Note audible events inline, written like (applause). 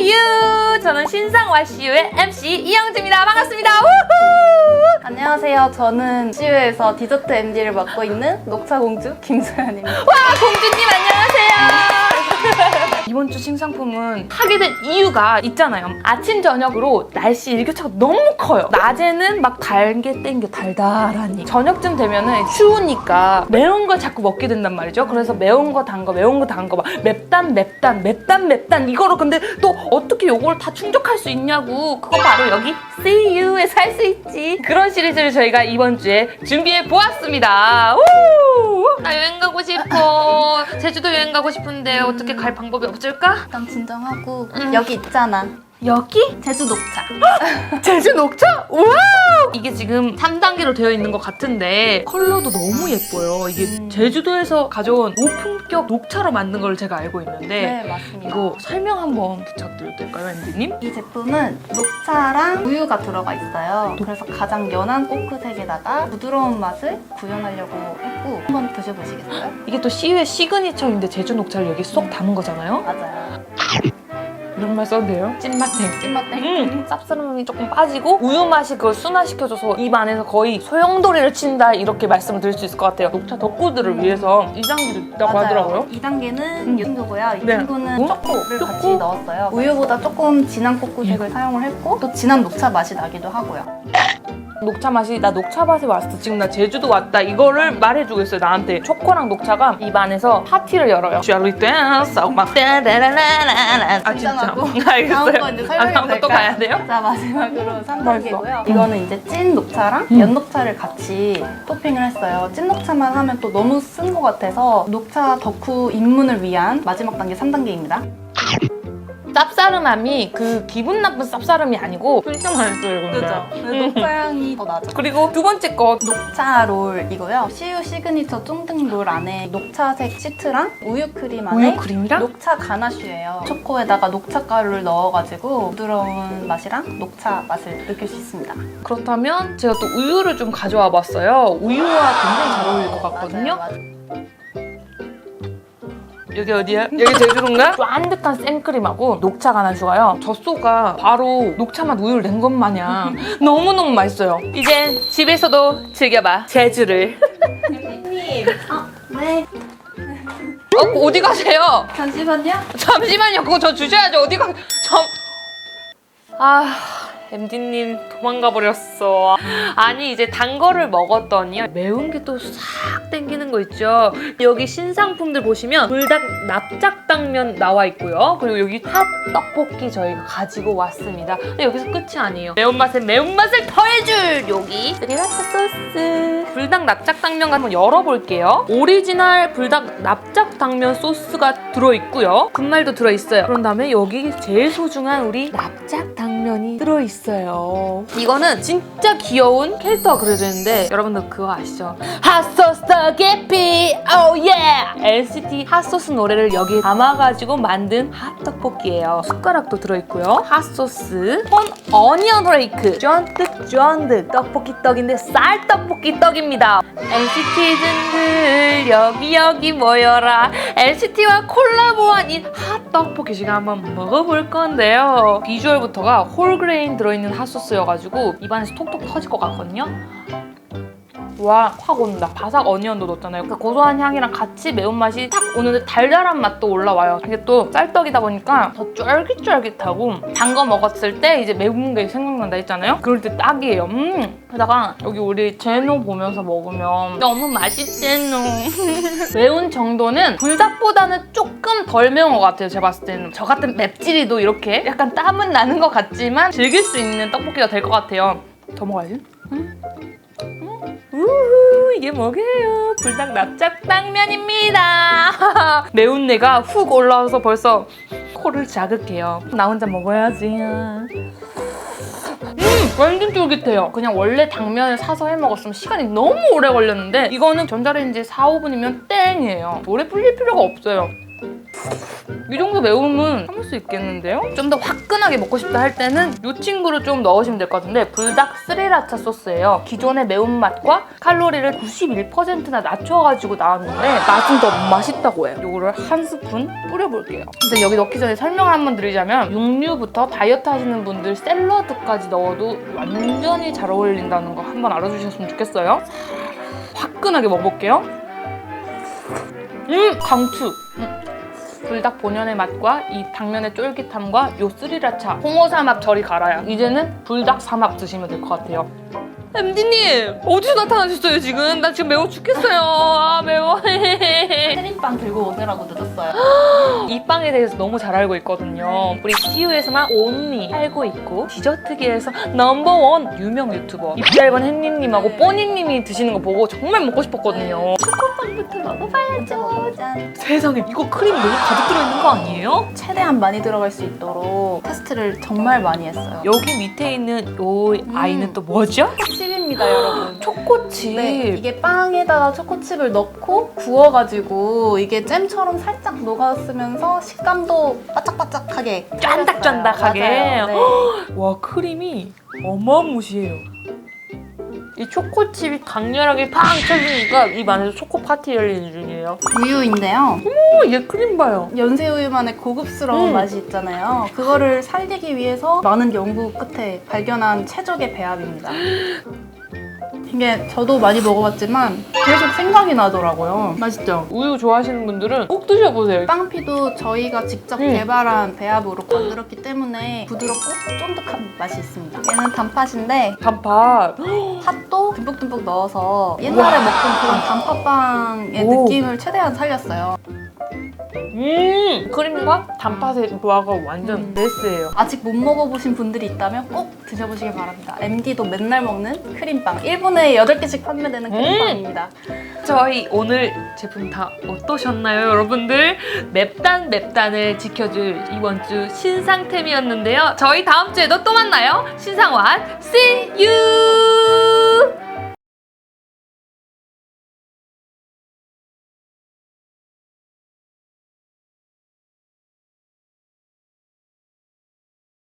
안녕하세요. 저는 신상와 CU의 MC 이영지입니다. 반갑습니다. 우후! 안녕하세요. 저는 CU에서 디저트 MD를 맡고 있는 녹차공주 김소연입니다. 와, 공주님 안녕하세요. 이번 주 신상품은 하게 된 이유가 있잖아요. 아침 저녁으로 날씨 일교차가 너무 커요. 낮에는 막 달게 땡겨 달달하니 저녁쯤 되면은 추우니까 매운 걸 자꾸 먹게 된단 말이죠. 그래서 매운 거 단 거 매운 거 단 거 막 맵단 맵단 맵단 맵단 이거로 근데 또 어떻게 요걸 다 충족할 수 있냐고 그거 바로 여기 See You에 살수 있지 그런 시리즈를 저희가 이번 주에 준비해 보았습니다. 우! 나 여행 가고 싶어. 제주도 여행 가고 싶은데 어떻게 갈 방법이 없을까? 일단 진정하고 음. 여기 있잖아. 여기? 제주 녹차. (laughs) 제주 녹차? 우와! 이게 지금 3단계로 되어 있는 것 같은데 컬러도 너무 예뻐요. 이게 음. 제주도에서 가져온 고품격 녹차로 만든 걸 제가 알고 있는데 네, 맞습니다. 이거 설명 한번 부탁드려도 될까요, 앤디님? 이 제품은 녹차랑 우유가 들어가 있어요. 그래서 가장 연한 포크색에다가 부드러운 맛을 구현하려고 했고 한번 드셔보시겠어요? 이게 또 CU의 시그니처인데 제주 녹차를 여기 쏙 담은 거잖아요. 맞아요. 이런 말 써도 돼요? 찐맛탱. 찐맛 땡. 음, 쌉싸름이 조금 빠지고 우유 맛이 그걸 순화시켜줘서 입 안에서 거의 소용돌이를 친다 이렇게 말씀을 드릴 수 있을 것 같아요. 녹차 덕후들을 위해서 이 단계도 있다고 하더라고요. 2단계는 음. 이 친구고요. 이 네. 친구는 어? 초코를 초코? 같이 넣었어요. 우유보다 조금 진한 코코색을 사용을 했고 또 진한 녹차 맛이 나기도 하고요. 녹차 맛이 나 녹차 맛에 왔어. 지금 나 제주도 왔다. 이거를 말해주고 있어요 나한테. 초코랑 녹차가 입 안에서 파티를 열어요. 슈아리 댄스 하고 막 따라라라라라. 아 진짜. 일단하고 (laughs) 알겠어요. 다음 거 이제 아, 설명해 다음 거또? 가야 돼요? 자 마지막으로 (laughs) 3단계고요. 맛있어. 이거는 이제 찐 녹차랑 음. 연 녹차를 같이 토핑을 했어요. 찐 녹차만 하면 또 너무 쓴 것 같아서 녹차 덕후 입문을 위한 마지막 단계 3단계입니다. 쌉싸름함이 그 기분 나쁜 쌉싸름이 아니고 진짜 맛있어요 근데. 음. 녹차 향이 더 나죠. 그리고 두 번째 거 녹차 롤이고요. CU 시그니처 쫑등 롤 안에 녹차색 시트랑 우유 크림 안에 우유 크림이랑 녹차 가나슈예요. 초코에다가 녹차 가루를 넣어가지고 부드러운 맛이랑 녹차 맛을 느낄 수 있습니다. 그렇다면 제가 또 우유를 좀 가져와 봤어요. 우유와 굉장히 잘 어울릴 것 같거든요. 맞아요, 맞아요. 여기 어디야? 여기 제주도인가? 쫀득한 생크림하고 녹차 가나슈가요. 젖소가 바로 녹차 맛 우유를 낸 것 마냥 (laughs) 너무너무 맛있어요. 이젠 집에서도 즐겨봐. 제주를. 님, 아, 네. 어, 어디 가세요? 잠시만요. 잠시만요. 그거 저 주셔야죠. 어디 가? 참. 아. MD님 도망가 버렸어. 아니 이제 단 거를 먹었더니 매운 게 또 싹 땡기는 거 있죠. 여기 신상품들 보시면 불닭 납작당면 나와 있고요. 그리고 여기 핫 떡볶이 저희가 가지고 왔습니다. 근데 여기서 끝이 아니에요. 매운맛에 매운맛을 더해줄 여기 스리라차 소스. 불닭 납작당면 한번 열어볼게요. 오리지널 불닭 납작당면 소스가 들어있고요. 분말도 들어있어요. 그런 다음에 여기 제일 소중한 우리 납작당면이 들어있어요. 이거는 진 짜 귀여운 캐릭터가 그려져 있는데 여러분들 그거 아시죠? 핫소스 깊이 오예 NCT 핫소스 노래를 여기에 담아가지고 만든 핫떡볶이에요. 숟가락도 들어있고요. 핫소스 콘 어니언 레이크 쫀득 쫀득 떡볶이 떡인데 쌀떡볶이 떡입니다. NCT즌들 여기 여기 모여라 NCT와 콜라보한 이 핫떡볶이 지금 한번 먹어볼 건데요. 비주얼부터가 홀그레인 들어있는 핫소스여가지고 입안에서 톡톡 터질 것 같거든요. 와, 확 온다. 바삭 어니언도 넣었잖아요. 그 고소한 향이랑 같이 매운맛이 탁 오는데 달달한 맛도 올라와요. 이게 또 쌀떡이다 보니까 더 쫄깃쫄깃하고 단 거 먹었을 때 이제 매운 게 생각난다 했잖아요. 그럴 때 딱이에요. 음. 게다가 여기 우리 제노 보면서 먹으면 너무 맛있제노. (laughs) 매운 정도는 불닭보다는 조금 덜 매운 것 같아요. 제가 봤을 때는. 저 같은 맵찔이도 이렇게 약간 땀은 나는 것 같지만 즐길 수 있는 떡볶이가 될 것 같아요. 더 먹어야지. 음. 우후 이게 뭐게요? 불닭 납작 당면입니다. (laughs) 매운내가 훅 올라와서 벌써 코를 자극해요. 나 혼자 먹어야지. 음 완전 쫄깃해요. 그냥 원래 당면을 사서 해 먹었으면 시간이 너무 오래 걸렸는데 이거는 전자레인지 4, 5분이면 땡이에요. 오래 불릴 필요가 없어요. 이 정도 매움은 참을 수 있겠는데요? 좀 더 화끈하게 먹고 싶다 할 때는 이 친구를 좀 넣으시면 될 것 같은데 불닭 스리라차 소스예요. 기존의 매운맛과 칼로리를 91%나 낮춰가지고 나왔는데 맛은 더 맛있다고 해요. 이거를 한 스푼 뿌려볼게요. 근데 여기 넣기 전에 설명을 한번 드리자면 육류부터 다이어트 하시는 분들 샐러드까지 넣어도 완전히 잘 어울린다는 거 한번 알아주셨으면 좋겠어요. 화끈하게 먹어볼게요. 음! 강추! 음. 불닭 본연의 맛과 이 당면의 쫄깃함과 요 스리라차 홍어 삼합 저리 갈아요. 이제는 불닭 삼합 드시면 될 것 같아요. MD님 어디서 나타나셨어요 지금? 나 지금 매워 죽겠어요. 아 매워. (laughs) 크림빵 들고 오느라고 늦었어요. (gasps) 이 빵에 대해서 너무 잘 알고 있거든요. 우리 CU에서만 온리 알고 있고 디저트계에서 넘버원 유명 유튜버 입짧은 햇님님하고 뽀니님이 드시는 거 보고 정말 먹고 싶었거든요. 초코빵부터 먹어봐야죠. 짠. 세상에 이거 크림 너무 가득 들어있는 거 아니에요? 최대한 많이 들어갈 수 있도록 테스트를 정말 많이 했어요. 여기 밑에 있는 요 아이는 또 뭐죠? 칩입니다, (gasps) 여러분. 초코칩. 네, 이게 빵에다가 초코칩을 넣고 구워가지고 이게 잼처럼 살짝 녹았으면서 식감도 바짝바짝하게 쫀득쫀득하게. 맞아요. 네. 와 크림이 어마무시해요. 이 초코칩이 강렬하게 팡 쳐지니까 입 안에서 초코 파티 열리는 중이에요. 우유인데요. 오, 얘 크림 봐요. 연세우유만의 고급스러운 음. 맛이 있잖아요. 그거를 살리기 위해서 많은 연구 끝에 발견한 최적의 배합입니다. (gasps) 이게 저도 많이 먹어봤지만 계속 생각이 나더라고요. 맛있죠? 우유 좋아하시는 분들은 꼭 드셔보세요. 빵피도 저희가 직접 음. 개발한 배합으로 만들었기 때문에 부드럽고 쫀득한 맛이 있습니다. 얘는 단팥인데 단팥. (gasps) 팥도 듬뿍듬뿍 넣어서 옛날에 먹던 그런 단팥빵의 오. 느낌을 최대한 살렸어요. 음, 크림과 단팥의 조화가 완전 음. 베스트예요. 아직 못 먹어보신 분들이 있다면 꼭 드셔보시길 바랍니다. MD도 맨날 먹는 크림빵. 1분에 8개씩 판매되는 크림빵입니다. 저희 오늘 제품 다 어떠셨나요, 여러분들? 맵단 맵단을 지켜줄 이번 주 신상템이었는데요. 저희 다음 주에도 또 만나요. 신상완, see you!